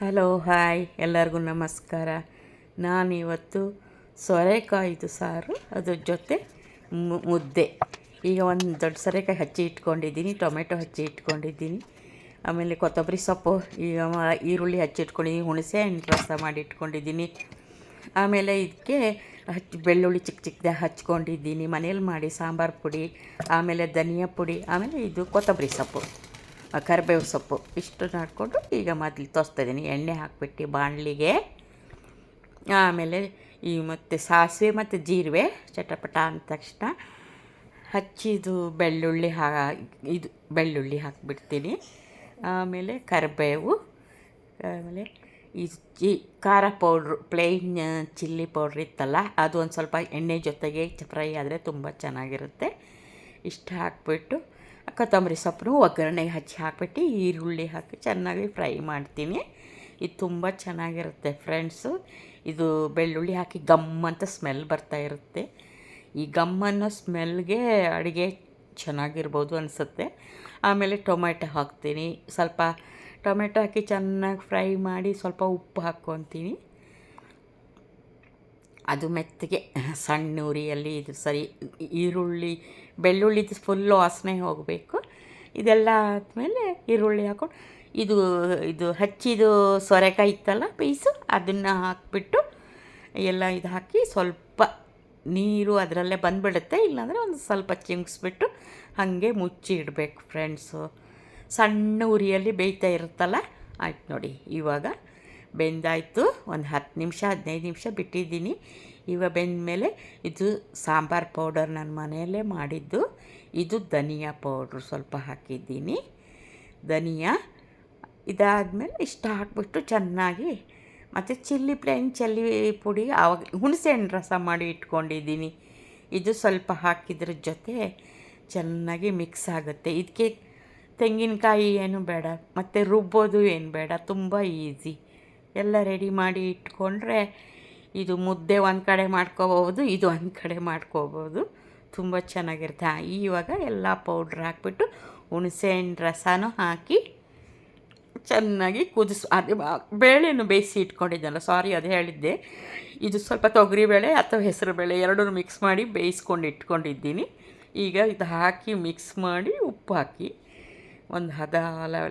Hello, hi, ಎಲ್ಲರಿಗೂ ನಮಸ್ಕಾರ. ನಾನಿವತ್ತು ಸೊರೆಕಾಯಿದು ಸಾರು, ಅದ್ರ ಜೊತೆ ಮುದ್ದೆ. ಈಗ ಒಂದು ದೊಡ್ಡ ಸೊರೆಕಾಯಿ ಹಚ್ಚಿ ಇಟ್ಕೊಂಡಿದ್ದೀನಿ, ಟೊಮೆಟೊ ಹಚ್ಚಿ ಇಟ್ಕೊಂಡಿದ್ದೀನಿ. ಆಮೇಲೆ ಕೊತ್ತಂಬರಿ ಸೊಪ್ಪು, ಈಗ ಈರುಳ್ಳಿ ಹಚ್ಚಿ ಇಟ್ಕೊಂಡಿದ್ದೀನಿ, ಹುಣಸೆ ಹಣ್ಣು ರಸ ಮಾಡಿ ಇಟ್ಕೊಂಡಿದ್ದೀನಿ. ಆಮೇಲೆ ಇದಕ್ಕೆ ಹಚ್ಚಿ ಬೆಳ್ಳುಳ್ಳಿ ಚಿಕ್ಕ ಚಿಕ್ಕದಾಗಿ ಹಚ್ಕೊಂಡಿದ್ದೀನಿ. ಮನೇಲಿ ಮಾಡಿ ಸಾಂಬಾರು ಪುಡಿ, ಆಮೇಲೆ ಧನಿಯಾ ಪುಡಿ, ಆಮೇಲೆ ಇದು ಕೊತ್ತಂಬರಿ ಸೊಪ್ಪು. ಕರಿಬೇವು ಸೊಪ್ಪು ಇಷ್ಟು ಮಾಡಿಕೊಂಡು ಈಗ ಮೊದಲು ತೋರಿಸ್ತಾ ಇದ್ದೀನಿ ಎಣ್ಣೆ ಹಾಕ್ಬಿಟ್ಟು ಬಾಣಲಿಗೆ, ಆಮೇಲೆ ಈ ಮತ್ತು ಸಾಸಿವೆ ಮತ್ತು ಜೀರಿಗೆ ಚಟಪಟ ಅಂದ ತಕ್ಷಣ ಹಚ್ಚಿದು ಬೆಳ್ಳುಳ್ಳಿ ಹಾ, ಇದು ಬೆಳ್ಳುಳ್ಳಿ ಹಾಕಿಬಿಡ್ತೀನಿ. ಆಮೇಲೆ ಕರಿಬೇವು, ಆಮೇಲೆ ಈ ಜಿ, ಖಾರ ಪೌಡ್ರು, ಪ್ಲೇನ್ ಚಿಲ್ಲಿ ಪೌಡ್ರ್ ಇತ್ತಲ್ಲ ಅದು ಒಂದು ಸ್ವಲ್ಪ ಎಣ್ಣೆ ಜೊತೆಗೆ ಫ್ರೈ ಆದರೆ ತುಂಬ ಚೆನ್ನಾಗಿರುತ್ತೆ. ಇಷ್ಟು ಹಾಕ್ಬಿಟ್ಟು ಕೊತ್ತಂಬರಿ ಸೊಪ್ಪು ಒಗ್ಗರಣೆಗೆ ಹಚ್ಚಿ ಹಾಕ್ಬಿಟ್ಟು ಈರುಳ್ಳಿ ಹಾಕಿ ಚೆನ್ನಾಗಿ ಫ್ರೈ ಮಾಡ್ತೀನಿ. ಇದು ತುಂಬ ಚೆನ್ನಾಗಿರುತ್ತೆ ಫ್ರೆಂಡ್ಸು. ಇದು ಬೆಳ್ಳುಳ್ಳಿ ಹಾಕಿ ಗಮ್ ಅಂತ ಸ್ಮೆಲ್ ಬರ್ತಾ ಇರುತ್ತೆ. ಈ ಗಮ್ ಅನ್ನೋ ಸ್ಮೆಲ್ಗೆ ಅಡುಗೆ ಚೆನ್ನಾಗಿರ್ಬೋದು ಅನಿಸುತ್ತೆ. ಆಮೇಲೆ ಟೊಮೆಟೊ ಹಾಕ್ತೀನಿ. ಸ್ವಲ್ಪ ಟೊಮೆಟೊ ಹಾಕಿ ಚೆನ್ನಾಗಿ ಫ್ರೈ ಮಾಡಿ ಸ್ವಲ್ಪ ಉಪ್ಪು ಹಾಕ್ಕೊತೀನಿ. ಅದು ಮೆತ್ತಗೆ, ಸಣ್ಣ ಉರಿಯಲ್ಲಿ ಇದು ಸರಿ ಈರುಳ್ಳಿ ಬೆಳ್ಳುಳ್ಳಿದು ಫುಲ್ಲು ವಾಸನೆ ಹೋಗಬೇಕು. ಇದೆಲ್ಲ ಆದಮೇಲೆ ಈರುಳ್ಳಿ ಹಾಕೊಂಡು, ಇದು ಇದು ಹಚ್ಚಿದು ಸೊರೆಕಾಯಿ ಇತ್ತಲ್ಲ ಪೀಸು, ಅದನ್ನು ಹಾಕಿಬಿಟ್ಟು ಎಲ್ಲ ಇದು ಹಾಕಿ ಸ್ವಲ್ಪ ನೀರು ಅದರಲ್ಲೇ ಬಂದುಬಿಡುತ್ತೆ, ಇಲ್ಲಾಂದರೆ ಒಂದು ಸ್ವಲ್ಪ ಚಿಂಗ್ಸ್ಬಿಟ್ಟು ಹಾಗೆ ಮುಚ್ಚಿ ಇಡಬೇಕು ಫ್ರೆಂಡ್ಸು ಸಣ್ಣ ಉರಿಯಲ್ಲಿ ಬೇಯ್ತಾ ಇರುತ್ತಲ್ಲ? ಆಯ್ತು ನೋಡಿ, ಇವಾಗ ಬೆಂದಾಯಿತು. ಒಂದು ಹತ್ತು ನಿಮಿಷ, ಹದಿನೈದು ನಿಮಿಷ ಬಿಟ್ಟಿದ್ದೀನಿ. ಇವಾಗ ಬೆಂದಮೇಲೆ ಇದು ಸಾಂಬಾರು ಪೌಡರ್ ನನ್ನ ಮನೆಯಲ್ಲೇ ಮಾಡಿದ್ದು. ಇದು ಧನಿಯಾ ಪೌಡ್ರು ಸ್ವಲ್ಪ ಹಾಕಿದ್ದೀನಿ. ಧನಿಯಾ, ಇದಾದಮೇಲೆ ಇಷ್ಟು ಹಾಕ್ಬಿಟ್ಟು ಚೆನ್ನಾಗಿ ಮತ್ತು ಚಿಲ್ಲಿ ಪ್ಲೇನ್ ಚಿಲ್ಲಿ ಪುಡಿ ಆವಾಗ ಹುಣಸೆಹಣ್ಣು ರಸ ಮಾಡಿ ಇಟ್ಕೊಂಡಿದ್ದೀನಿ. ಇದು ಸ್ವಲ್ಪ ಹಾಕಿದ್ರ ಜೊತೆ ಚೆನ್ನಾಗಿ ಮಿಕ್ಸ್ ಆಗುತ್ತೆ. ಇದಕ್ಕೆ ತೆಂಗಿನಕಾಯಿ ಏನು ಬೇಡ, ಮತ್ತು ರುಬ್ಬೋದು ಏನು ಬೇಡ, ತುಂಬ ಈಸಿ. ಎಲ್ಲ ರೆಡಿ ಮಾಡಿ ಇಟ್ಕೊಂಡ್ರೆ ಇದು ಮುದ್ದೆ ಒಂದು ಕಡೆ ಮಾಡ್ಕೋಬೋದು ಇದು ಒಂದು ಕಡೆ ಮಾಡ್ಕೋಬೋದು ತುಂಬ ಚೆನ್ನಾಗಿರುತ್ತೆ. ಇವಾಗ ಎಲ್ಲ ಪೌಡ್ರ್ ಹಾಕ್ಬಿಟ್ಟು ಹುಣಸೆ ಹಣ್ಣು ರಸನೂ ಹಾಕಿ ಚೆನ್ನಾಗಿ ಕುದಿಸ್. ಅದು ಬೇಳೆನೂ ಬೇಯಿಸಿ ಇಟ್ಕೊಂಡಿದ್ದಲ್ಲ ಸಾರಿ ಅದು ಹೇಳಿದ್ದೆ. ಇದು ಸ್ವಲ್ಪ ತೊಗರಿ ತೊಗರಿಬೇಳೆ ಅಥವಾ ಹೆಸರುಬೇಳೆ ಎರಡೂ ಮಿಕ್ಸ್ ಮಾಡಿ ಬೇಯಿಸ್ಕೊಂಡು ಇಟ್ಕೊಂಡಿದ್ದೀನಿ. ಈಗ ಇದು ಹಾಕಿ ಮಿಕ್ಸ್ ಮಾಡಿ ಉಪ್ಪು ಹಾಕಿ. ಒಂದು ಹದ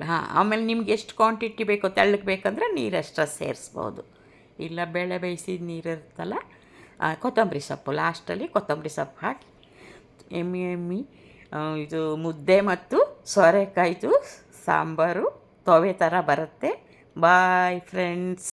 ಹಾಂ ಆಮೇಲೆ ನಿಮ್ಗೆ ಎಷ್ಟು ಕ್ವಾಂಟಿಟಿ ಬೇಕೋ ತೆಳ್ಳಗೆ ಬೇಕಂದ್ರೆ ನೀರಷ್ಟು ಸೇರಿಸ್ಬೋದು. ಇಲ್ಲ ಬೇಳೆ ಬೇಯಿಸಿದ ನೀರು ಇರುತ್ತಲ್ಲ ಆ, ಕೊತ್ತಂಬರಿ ಸೊಪ್ಪು ಲಾಸ್ಟಲ್ಲಿ ಕೊತ್ತಂಬರಿ ಸೊಪ್ಪು ಹಾಕಿ ಎಮ್ಮಿ ಎಮ್ಮಿ ಇದು ಮುದ್ದೆ ಮತ್ತು ಸೋರೆಕಾಯಿದು ಸಾಂಬಾರು ತೊವೆ ಥರ ಬರುತ್ತೆ. Bye friends